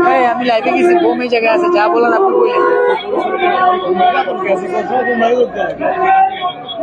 ভাই আমি লাইভে গেছি ঘুম এই জায়গায় আছে যা বলেন আপনি বললেন।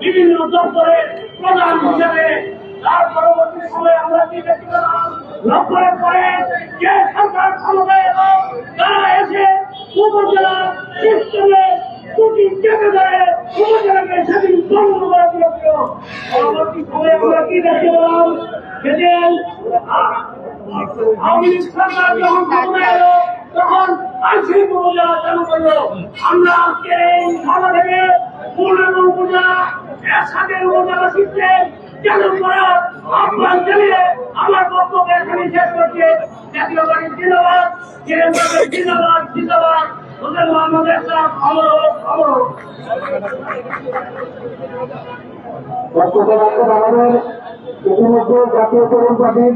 বিভিন্ন দপ্তরে প্রধান হিসেবে তার পরবর্তী সময়ে আমরা কি দেখতে পেলাম লক্ষ্যের পরে যে সরকার এসে উপজেলা সিস্টেমে দুটি চেপে সেদিন আওয়ামী লীগ সরকার যখন ক্ষমতায় এলো উপজেলা চালু করল আমরা আজকে এই থেকে পূর্ণাঙ্গ একসাথে চালু আহ্বান জানিয়ে আমার বক্তব্য এখানে শেষ করছে। জাতীয় পার্টি জিন্দাবাদ জিন্দাবাদ জিন্দাবাদ। ওদের মোহাম্মদ ইসলাম অমর অমর ইতিমধ্যে জাতীয় তরুণ প্রাচীন